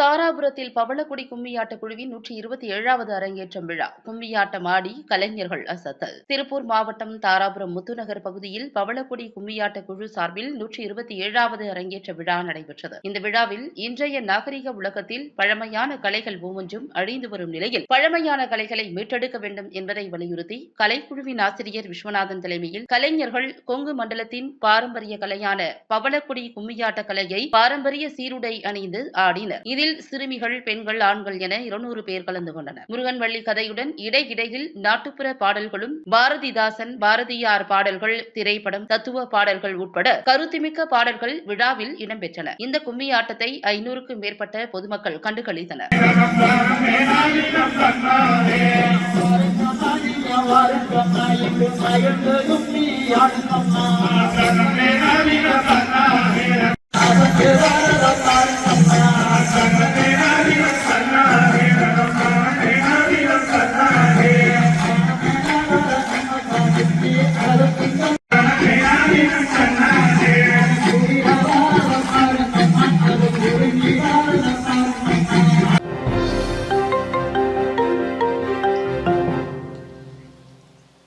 தாராபுரத்தில் பவளக்குடி கும்மியாட்ட குழுவின் நூற்றி இருபத்தி ஏழாவது அரங்கேற்றம் விழா. கும்மியாட்டம் ஆடி கலைஞர்கள் அசத்தல். திருப்பூர் மாவட்டம் தாராபுரம் முத்துநகர் பகுதியில் பவளக்குடி கும்மியாட்ட குழு சார்பில் நூற்றி இருபத்தி ஏழாவது அரங்கேற்ற விழா நடைபெற்றது. இந்த விழாவில் இன்றைய நாகரிக உலகத்தில் பழமையான கலைகள் ஒவ்வொன்றும் அழிந்து வரும் நிலையில் பழமையான கலைகளை மீட்டெடுக்க வேண்டும் என்பதை வலியுறுத்தி கலைக்குழுவின் ஆசிரியர் விஸ்வநாதன் தலைமையில் கலைஞர்கள் கொங்கு மண்டலத்தின் பாரம்பரிய கலையான பவளக்குடி கும்மியாட்ட கலையை பாரம்பரிய சீருடை அணிந்து ஆடினர். இதில் சிறுமிகள் பெண்கள் ஆண்கள் என இருநூறு பேர் கலந்து கொண்டனர். முருகன்வள்ளி கதையுடன் இடையிடையில் நாட்டுப்புற பாடல்களும் பாரதிதாசன் பாரதியார் பாடல்கள் திரைப்படம் தத்துவ பாடல்கள் உட்பட கருத்துமிக்க பாடல்கள் விழாவில் இடம்பெற்றன. இந்த கும்மி ஆட்டத்தை ஐநூறுக்கும் மேற்பட்ட பொதுமக்கள் கண்டுகளித்தனர்.